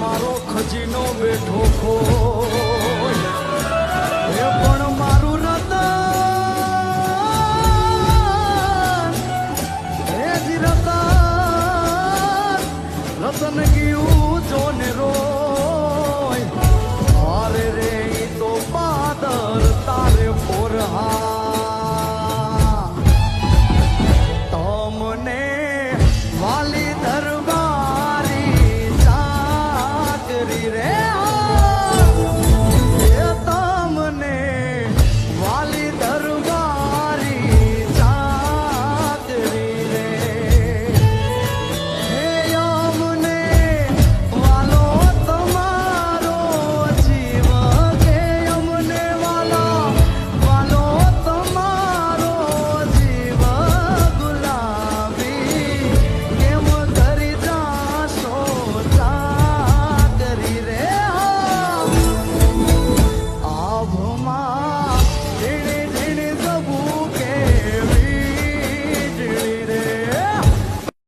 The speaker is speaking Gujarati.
મારો ખજીનો બેઠો ખો.